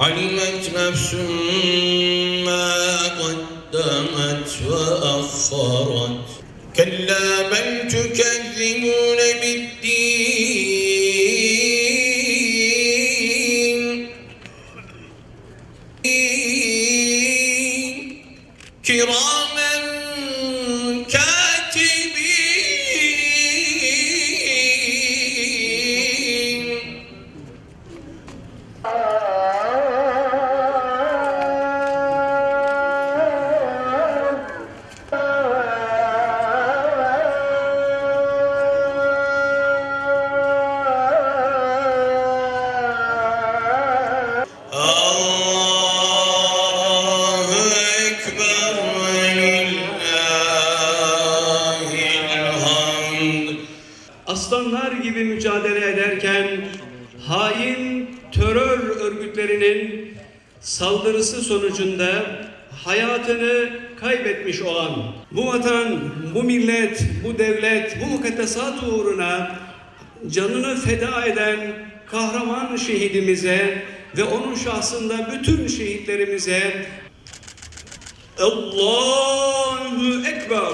علمت نفس ما قدمت وأخرت كلا بل تكذبون بالدين كراما aslanlar gibi mücadele ederken hain terör örgütlerinin saldırısı sonucunda hayatını kaybetmiş olan bu vatan, bu millet, bu devlet, bu mukaddesat uğruna canını feda eden kahraman şehidimize ve onun şahsında bütün şehitlerimize Allahu Ekber.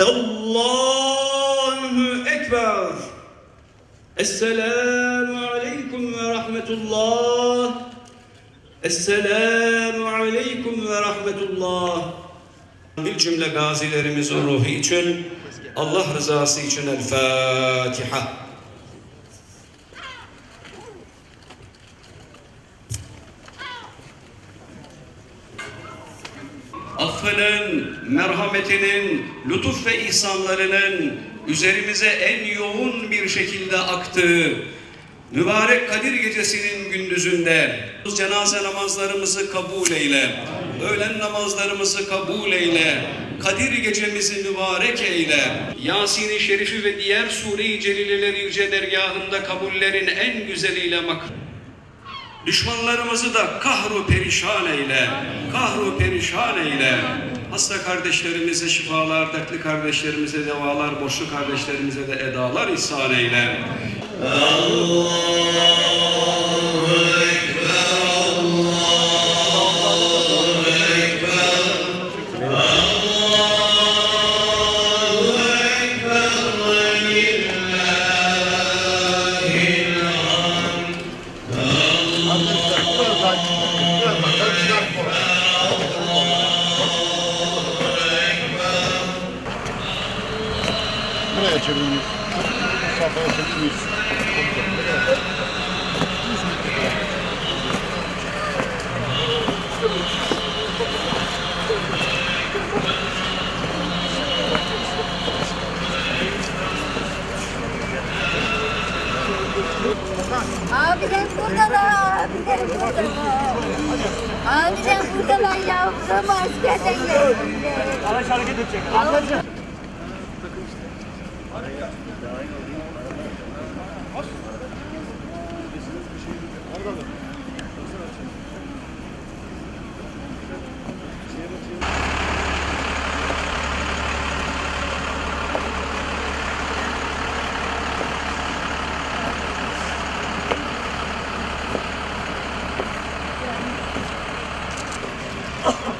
Allahu Ekber. Esselamu Aleyküm ve Rahmetullah. Esselamu Aleyküm ve Rahmetullah. Bir cümle gazilerimizin ruhu için, Allah rızası için El Fatiha. Affının, merhametinin, lütuf ve ihsanlarının üzerimize en yoğun bir şekilde aktığı mübarek Kadir Gecesi'nin gündüzünde cenaze namazlarımızı kabul eyle, öğlen namazlarımızı kabul eyle, Kadir gecemizi mübarek eyle. Yasin-i Şerifi ve diğer Sure-i Celileleri yüce dergahında kabullerin en güzeliyle mak Düşmanlarımızı da kahru perişan eyle, kahru perişan eyle. Hasta kardeşlerimize şifalar, dertli kardeşlerimize devalar, borçlu kardeşlerimize de edalar ihsan eyle. Buraya çevirmiş. Safhaya çekmiş. Abiler buradalar, abiler buradalar. Abiler buradalar yavrum, askerden geldiler. Araç hareket edecek. Oh.